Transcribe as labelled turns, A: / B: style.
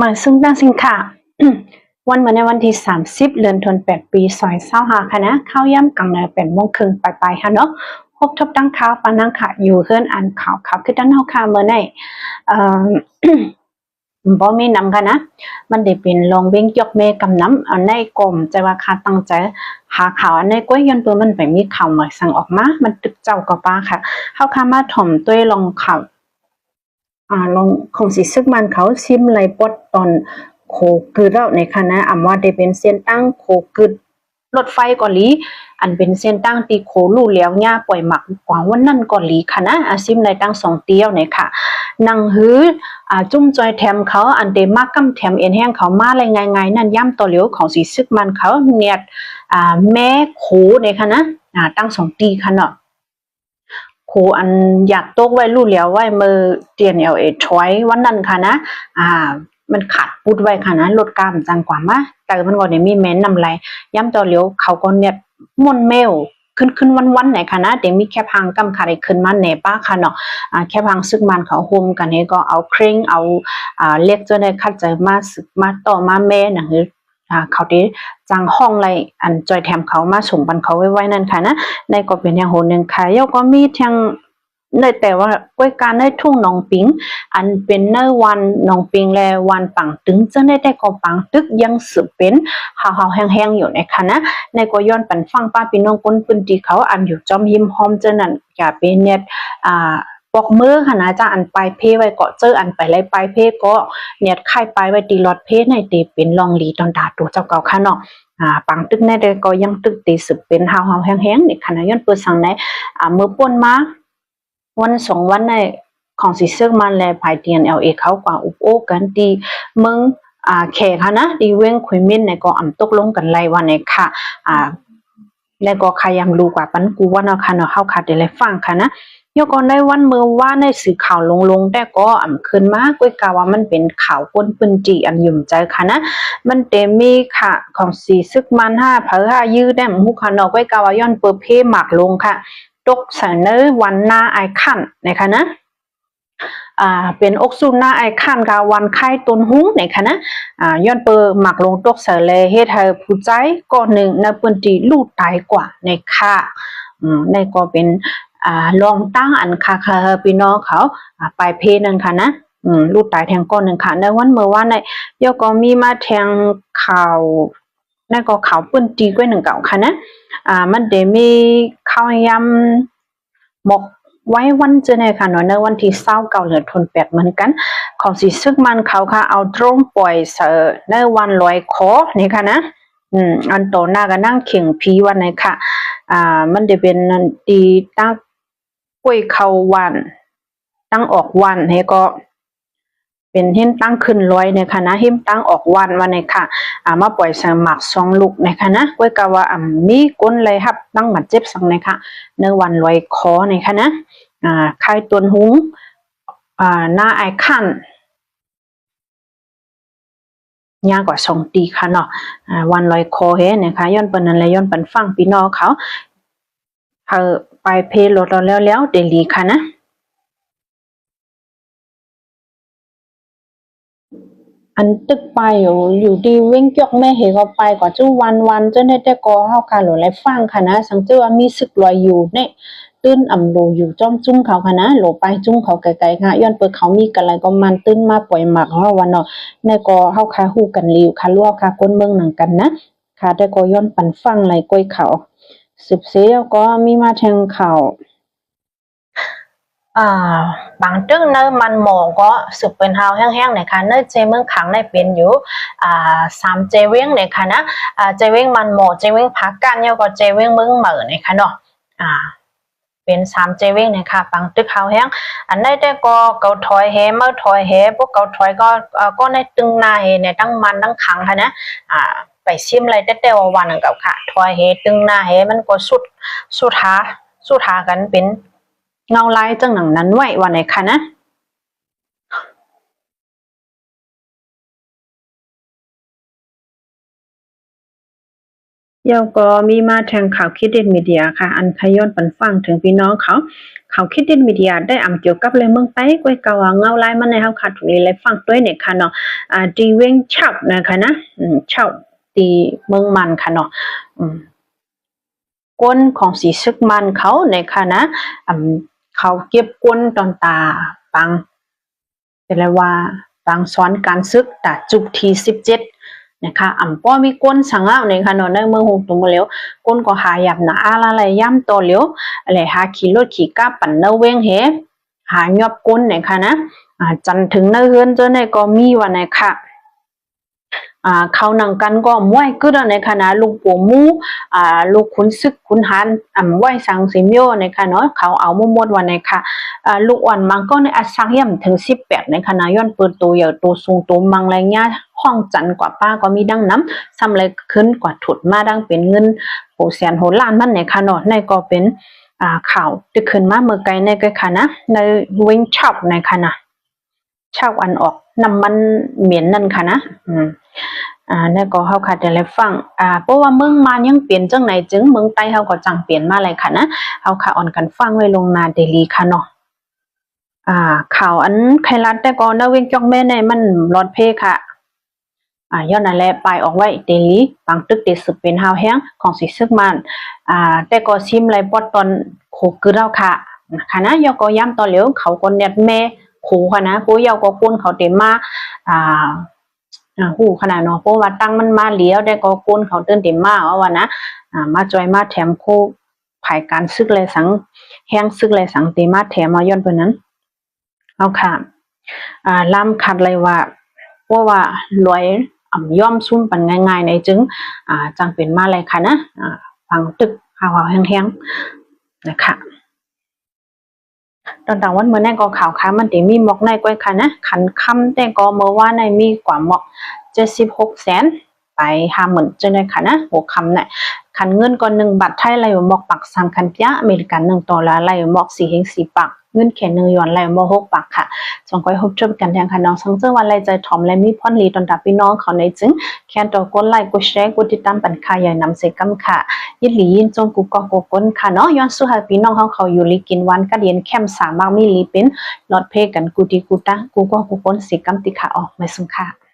A: มาซึ่งตั้งสินค่ะ วันมาในวันที่ 30 เดือนธันวาคมปีซอยเศร้าหาค่ะนะข้าวย่ำกังเนยเป็นโมงครึ่งไปๆค่ะเนาะพบทบตั้งข่าวปานังค่ะอยู่เฮือนอันข่าวข่าวคือด้านเฮาค่ะเมื่อในเอ่อบ่มีนำค่ะนะ มันได้เป็นลองเว้งยกเมกำน้ำในกลมใจว่าคาตั้งใจหาข่าวอันในก้วยยันเปื้อมันไปมีข่าวใหม่สั่งออกมา มันตึกเจ้าก็ป้าค่ะเฮาค่ะมาถ่อมด้วยลองข่าว อ่าลองของสิซึกมันเขาซิมไลปดตอนโคกึดแล้วในคณะอำว่าได้เป็นเส้นตั้งโคกึดรถไฟก่อนหลีอันเป็นเส้นตั้งตีโคลู่แล้วหญ้าปล่อยหมักกว่าวันนั้นก่อนหลีค่ะนะอาซิมไลตั้งสองเตี้ยวเนี่ยค่ะนังหืออ่าจุ้มจอยแถมเขาอันเดมากกำแถมเอ็นแห้งเขามาอะไรไงๆนั่นย่ำต่อเหลียวของสีซึกมันเขาเนียดอ่าแม่โคเนี่ยค่ะนะอ่าตั้งสองตีค่ะเนาะ ครูอันอยากตกไว้รู้แล้วไว้มือเตียนเอลเอชอยวันนั้นค่ะนะ อ่า มันขาดปุดไว้ค่ะนะลดกล้ามจังกว่ามาแต่มันก็ได้มีแม้นนำไรย้ำต่อเลี้ยวเขาก็เนี่ยม่นเมลขึ้นขึ้นวันวันๆไหนค่ะนะเดี๋ยวมีแค่พังกำขาได้ขึ้นมาแหนป้าค่ะเนาะอ่าแค่พังซึกมันเขาโฮมกันนี้ก็เอาเคร่งเอาอ่าเรียกเจ้าได้คัดใจมาซึกมาต่อมาแม่นังคือ เขาได้จังห้องไรอันจอยแถมเขามาส่งบันเขาไว้ไว้นั่นค่ะนะในก็เป็นอย่างโหนหนึ่งค่ะยก็มีทางในแต่ว่าก้วยการในทุ่งหนองปิง อันเป็นเนวันหนองปิงและวันปังตึงจะได้ได้ก็ปังตึกยังสืบเป็นหาวหาวๆแห้งๆอยู่ในคณะในก็ย้อนปันฟังป้าพี่น้องคนพื้นที่เขาอำอยู่จอมยิมหอมเจานั่นอย่าเป็นเน็ตอ่า ปอกมือค่ะนะจ้าอันปลายเพไว้เกาะเจออันไปเลยปลายเพก็เน็ตค่ายปลายไว้ตีลอดเพในตีเป็นลองลีตอนดาตัวเจ้าเก่าค่ะเนาะอ่าปังตึกในเดก็ยังตึกตีสืบเป็นหาวหาวแห้งๆนี่ขณะย้อนเปิดสั่งในอ่าเมื่อป่นมาวันสองวันในของสีเสื้อมันแลภายเตียนเอลเอเขากว่าอุโอกันตีเมืองอ่าแขค่ะนะดีเว้งคุยมินในก็อ่ำตกลงกันไล่วันในค่ะอ่าและก็ใครยังรู้กว่าปันกูว่าเนาะค่ะเนาะเฮาค่ะได้เลยฟังค่ะนะ ยกก่อนได้วันเมื่อว่าในสื่อข่าวลงลงแต่ก็อ่ำขึ้นมาก้อยกาว่ามันเป็นข่าวป้นปืนจีอันยุ่มใจค่ะนะ มันเต็มมีค่ะของสีซึกมันห้าเผอห้ายื้อแดมหุคานอกไว้กาวาย้อนเปิดเพหมักลงค่ะ ตกเสนอวันหน้าไอคันนะคะนะอ่าเป็นอกซุนหน้าไอคันกาวันไข้ต้นหุ้งนคะนะอ่าย้อนเปิดหมักลงตกเสเลเฮ็ดให้ผู้ใจก่อนหนึ่งในปืนตีลูกตายกว่าในค่ะอืมในก็เป็น อ่าลองตั้งอันค่ะค่ะพี่น้องเขาอ่าไปเพนั่นค่ะนะอืมลูกตายแทงก้อนหนึ่งค่ะในวันเมื่อวานในยกก็มีมาแทงข่าวนั่นก็ข่าวปื้นตีก้วยหนึ่งเก่าค่ะนะอ่ามันเดมีข่าวยำหมกไว้วันเจอในค่ะเนาะในวันที่เศร้าเก่าเหลือทนแปดเหมือนกันของสีซึกมันเขาค่ะเอาโดรนปล่อยเสอในวันลอยคอนี่ค่ะนะอืมอันโตหน้าก็นั่งเข่งพีวันไหนค่ะ อ่า มันจะเป็นอันตีตั้ง กล้วยเขาวัน ตั้งออกวันให้ก็ เป็นหินตั้งขึ้นร้อยในคณะหิมตั้งออกวันวันในค่ะอ่ามาปล่อยสมัครสองลูกในคณะก้วยกะว่าอ่ามีก้นเลยครับ ตั้งหมัดเจ็บสังในค่ะในวันลอยคอในคณะอ่าคายตวนหุงอ่าหน้าไอคันยากกว่าสองตีค่ะเนาะอ่าวันลอยคอเฮนะคะย้อนเปิ้นนั่นและย้อนเปิ้นฟังพี่น้องเขา เอไปเพลรถแล้วแล้วเดลีค่ะนะอันตึกไปอยู่อยู่ดีเว้งจอกแม่เห็นเขาไปก่อนจู้วันวันเจ้าได้แต่ก็เฮาค่ะหลายฟังค่ะนะสังเจอว่ามีศึกลอยอยู่เนี่ยตื้นอ่ำโลอยู่จ้อมจุ้งเขาค่ะนะหลไปจุ้งเขาไกลๆค่ะย้อนเปิดเขามีกันอะไรก็มันตื้นมาปล่อยหมักเฮาวันเนาะในก็เฮาค่ะฮู้กันลิวค่ะลวกค่ะก้นเมืองหนังกันนะค่ะแต่ก็ย้อนปันฟังไหลก้อยเขา สืบเสียก็มีมาแทงเขาอ่าบางตึ้งเนอมันหมองก็สืบเป็นเฮาแห้งๆในค่ะเนอเจเมืองขังในเป็นอยู่อ่าสามเจเว้งในค่ะนะอ่าเจเว้งมันหมอเจเว้งพักกันแล้วก็เจเว้งเมืองเหมือในค่ะเนาะอ่าเป็นสามเจเว้งในค่ะบางตึกเฮาแห้งอันได้แต่ก็เกาถอยเฮเมื่อถอยเฮพวกเกาถอยก็อ่อก็ในตึงหน้าเฮในตั้งมันตั้งขังค่ะนะอ่า ไปซิมอะไรแต่แต่ว่าวันกับค่ะถอยเฮตึงหน้าเฮมันก็สุดสุดหาสุดหากันเป็นเงาลายจังหนังนั้นไว้วันไหนคะนะเยาก็มีมาแทงข่าวคิดเด่นมีเดียค่ะ อันขย้อนปันฟังถึงพี่น้องเขาเขาคิดเด่นมีเดียได้อ่ำเกี่ยวกับเลยเมืองไต้ก้วยกาวาเงาไลายมันในเฮาขาดถุงนี้เลยฟังด้วยเนี่ยค่ะเนาะอ่าดีเว้งเช่านะคะนะอืมเช่า ตีเมืองมันค่ะเนาะก้นของสีซึกมันเขาในค่ะนะเขาเก็บก้นตอนตาปังเป็นไรว่าปังซ้อนการซึกตาจุกทีสิบเจ็ดนะคะอ่ำป้อมีก้นสังเอาในค่ะเนาะในเมืองหงตุงบ่แล้วก้นก็หายับหนาอะไรอะไรย่ำโตเลียวอะไรหาขี่รถขี่ก้าปั่นเนเวงเฮหายอบก้นในค่ะนะจันถึงเนเฮือนเจ้าในก็มีว่าในค่ะ อ่าเขานังกันก็มวยกึดในค่ะลูกปู่มูอ่าลูกขุนซึกขุนหานอ่ำไหวสังสิมโยในค่ะเนาะเขาเอามุมดว่าในค่ะอ่าลูกอ่อนมังก็ในอัสักย่ำถึง18ในค่ะย้อนเปิดตัวใหญ่ตัวสูงตัวมังไรเงี้ยห้องจันกว่าป้าก็มีดังน้ำซ้ำเลยขึ้นกว่าถุดมาดังเป็นเงินโหแสนโหล้านมันในค่ะเนาะในก็เป็นอ่าข่าวที่ขึ้นมาเมื่อไกลในก็ค่ะนะในเวิงชอบในค่ะนะชอบอันออกน้ำมันเหม็นนั่นค่ะนะอืม อ่าในก็เฮาค่ะจะได้ฟังอ่าเพราะว่าเมืองมายังเปลี่ยนจังไหนจึงเมืองใต้เฮาก็จังเปลี่ยนมาเลยค่ะนะเฮาค่ะอ่อนกันฟังไว้ลงนาเดลีค่ะเนาะอ่าข่าวอันไครัฐแต่ก็นาเวงจอกแม่ในมันรอดเพค่ะอ่าย้อนนั่นแหละไปออกไว้เดลีบางตึกติดสืบเป็นเฮาแห้งของสิซึกมันอ่าแต่ก็ซิมไรปอดตอนโคคือเราค่ะนะคะนะยอก็ย้ำต่อเหลียวเขาก็เน็ดแม่ครูค่ะนะผู้เยาก็ก้นเขาเต็มมาอ่า อ่าหูขนาดเนาะเพราะว่าตั้งมันมาเลี้ยวได้ก็ก้นเขาเตือนเต็มมาว่าว่านะอ่ามาจอยมาแถมคู่ภายการซึกเลยสังแห้งซึกเลยสังเตมาแถมมาย้อนเพิ่นนั้นเอาค่ะอ่าล่ำคัดเลยว่าเพราะว่ารวยอ่ำย่อมซุ่มปันง่ายๆในจึงอ่าจังเป็นมาเลยค่ะนะอ่าฟังตึกหาวแห้งๆนะคะ ตอนต่างวันเมื่อแน่ก็ข่าวค้ามันติมีหมอกในก้อยค่ะนะขันคำแต่ก็เมื่อว่าในมีกว่าหมอกเจ็ดสิบหกแสนไปห้าหมื่นเจนเลยค่ะนะหัวคำเนี่ยขันเงินก่อนหนึ่งบาทไทยไรหมอกปักสามคันปียะอเมริกันหนึ่งตัวละไรหมอกสี่เฮงสี่ปักเงินแค่หนึ่งหยวนไรหมอกหกปักค่ะจงก้อยพบเจอกันแทงค่ะน้องสังเจอวันไรใจถ่อมและมีพ่อนลีตอนดับพี่น้องเขาในจึงแค่ตัวกดไลค์กดแชร์กดติดตามปันค่าใหญ่นำเสกำค่ะ ยินหลียินจงกูกอกก้นค่ะเนาะย้อนสู้หาพี่น้องเขาเขาอยู่ลีกินวันก็เรียนแคมสามากมีลีเป็นลอดเพกันกูดีกูตากูกอกูก้นสิกำติค่ะออกไม่สุงค่ะ